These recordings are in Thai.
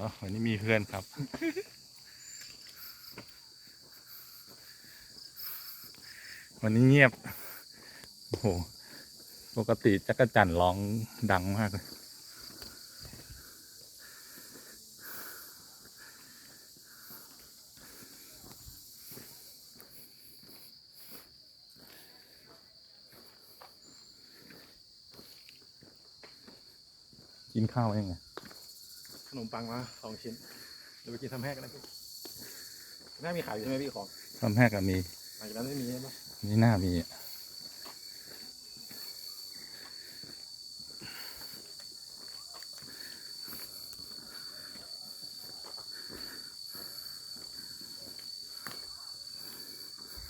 อ๋อวันนี้มีเพื่อนครับ วันนี้เงียบ โอ้โห ปกติจักรจันทร์ร้องดังมากเลยกินข้าวยังไง ขนมปังมาสองชิ้นเดี๋ยวไปกินทำแห้กันนะพี่แม่มีขายอยู่ใช่ไหมพี่ของทำแห้กับมี หลังจากนั้นไม่มีใช่ปะนี่น่ามีอะ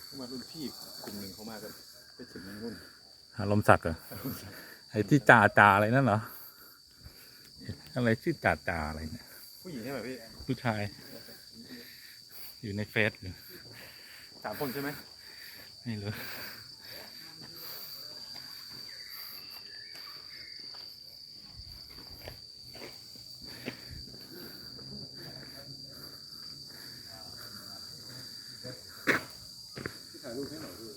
เมื่อวานรุ่นพี่กลุ่มหนึ่งเขามากันไปถึงนู่นอารมณ์สักดิ์เหรอไอ้ที่จ่าจ่าอะไรนั่นเหรอ อะไรชื่อจ่าจ่าอะไรเนี่ยผู้หญิงใช่ไหมพี่ผู้ชาย อยู่ในเฟซอยู่สามคนใช่ไหมไม่รู้ที่ถ่ายรูปให้หน่อยพี่